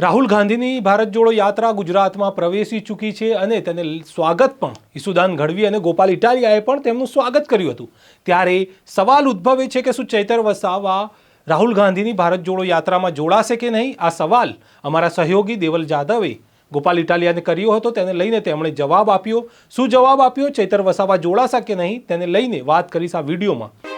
રાહુલ ગાંધીની ભારત જોડો યાત્રા ગુજરાતમાં પ્રવેશી ચૂકી છે અને તેને સ્વાગત પણ ઈસુદાન ગઢવી અને ગોપાલ ઇટાલિયાએ પણ તેમનું સ્વાગત કર્યું હતું. ત્યારે સવાલ ઉદ્ભવે છે કે શું ચૈતર વસાવા રાહુલ ગાંધીની ભારત જોડો યાત્રામાં જોડાશે કે નહીં? આ સવાલ અમારા સહયોગી દેવલ જાદવે ગોપાલ ઇટાલિયાને કર્યો હતો. તેને લઈને તેમણે જવાબ આપ્યો. શું જવાબ આપ્યો? ચૈતર વસાવા જોડાશે કે નહીં? તેને લઈને વાત કરીશ આ વિડીયોમાં.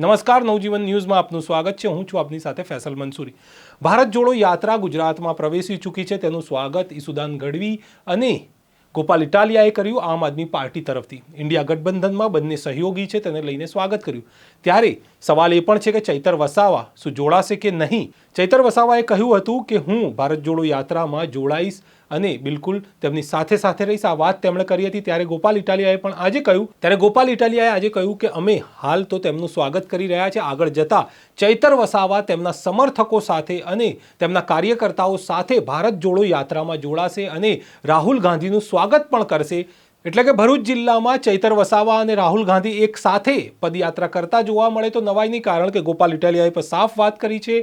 નમસ્કાર, નવજીવન ન્યૂઝમાં આપનું સ્વાગત છે. હું છું આપની સાથે ફેસલ મંસૂરી. ભારત જોડો યાત્રા ગુજરાતમાં પ્રવેશી ચૂકી છે. તેનું સ્વાગત ઈસુદાન ગઢવી અને ગોપાલ ઇટાલિયાએ કર્યું આમ આદમી પાર્ટી તરફથી. ઇન્ડિયા ગઠબંધનમાં બંને સહયોગી છે. તેને લઈને સ્વાગત કર્યું. ત્યારે સવાલ એ પણ છે કે ચૈતર વસાવા શું જોડાશે કે નહીં? ચૈતર વસાવાએ કહ્યું હતું કે હું ભારત જોડો યાત્રામાં જોડાઈશ અને બિલકુલ તેમની સાથે સાથે રહીશ. આ વાત તેમણે કરી હતી ત્યારે ગોપાલ ઇટાલિયાએ પણ આજે કહ્યું, ત્યારે ગોપાલ ઇટાલિયાએ આજે કહ્યું કે અમે હાલ તો તેમનું સ્વાગત કરી રહ્યા છે આગળ જતા ચૈતર વસાવા તેમના સમર્થકો સાથે અને તેમના કાર્યકર્તાઓ સાથે ભારત જોડો યાત્રામાં જોડાશે અને રાહુલ ગાંધીનું સ્વાગત પણ કરશે. એટલે કે ભરૂચ જિલ્લામાં ચૈતર વસાવા અને રાહુલ ગાંધી એક સાથે પદયાત્રા કરતા જોવા મળે તો નવાઈ નહીં કારણ કે ગોપાલ ઇટાલિયાએ પણ સાફ વાત કરી છે.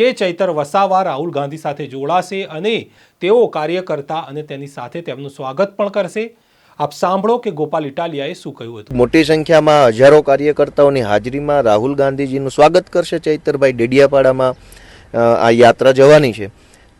કે ચૈતર વસાવા રાહુલ ગાંધી સાથે જોડાશે અને તેઓ કાર્યકર્તા અને તેની સાથે તેમનું સ્વાગત પણ કરશે. આપ સાંભળો કે ગોપાલ ઇટાલિયાએ શું કહ્યું હતું. મોટી સંખ્યામાં હજારો કાર્યકર્તાઓની હાજરીમાં રાહુલ ગાંધીજીનું સ્વાગત કરશે ચૈતરભાઈ ડેડિયાપાડામાં. આ યાત્રા જવાની છે.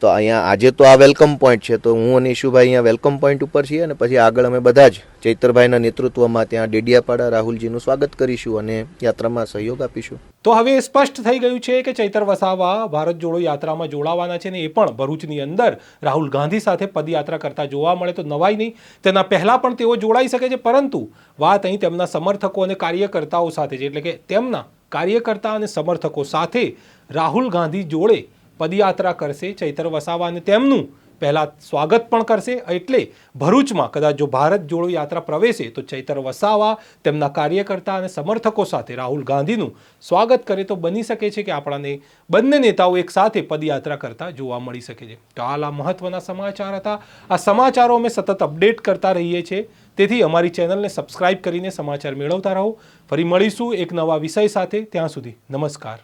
તો અહીંયા આજે તો આ વેલકમ પોઈન્ટ છે. તો હું અને ઈશુભાઈ અહીંયા વેલકમ પોઈન્ટ ઉપર છીએ અને પછી આગળ અમે બધા જ ચૈતરભાઈના નેતૃત્વમાં ત્યાં ડેડિયાપાડા રાહુલજીનું સ્વાગત કરીશું અને યાત્રામાં સહયોગ આપીશું. તો હવે સ્પષ્ટ થઈ ગયું છે કે ચૈતર વસાવા ભારત જોડો યાત્રામાં જોડાવાના છે ને એ પણ ભરૂચની અંદર રાહુલ ગાંધી સાથે પદયાત્રા કરતા જોવા મળે તો નવાઈ નહીં. તેના પહેલાં પણ તેઓ જોડાઈ શકે છે, પરંતુ વાત અહીં તેમના સમર્થકો અને કાર્યકર્તાઓ સાથે છે. એટલે કે તેમના કાર્યકર્તા અને સમર્થકો સાથે રાહુલ ગાંધી જોડે પદયાત્રા કરશે, ચૈતર વસાવા અને તેમનું પહેલાં સ્વાગત પણ કરશે, એટલે ભરૂચમાં કદાચ જો ભારત જોડો યાત્રા પ્રવેશે, તો ચૈતર વસાવા, તેમના કાર્યકર્તા અને સમર્થકો સાથે રાહુલ ગાંધીનું સ્વાગત કરે તો બની શકે છે કે આપણાને બંને નેતાઓ એક સાથે પદયાત્રા કરતા જોવા મળી શકે છે. તો હાલ આ મહત્વના સમાચાર હતા. આ સમાચારો અમે સતત અપડેટ કરતા રહીએ છીએ. તેથી અમારી ચેનલને સબસ્ક્રાઇબ કરીને સમાચાર મેળવતા રહો. ફરી મળીશું એક નવા વિષય સાથે. ત્યાં સુધી નમસ્કાર.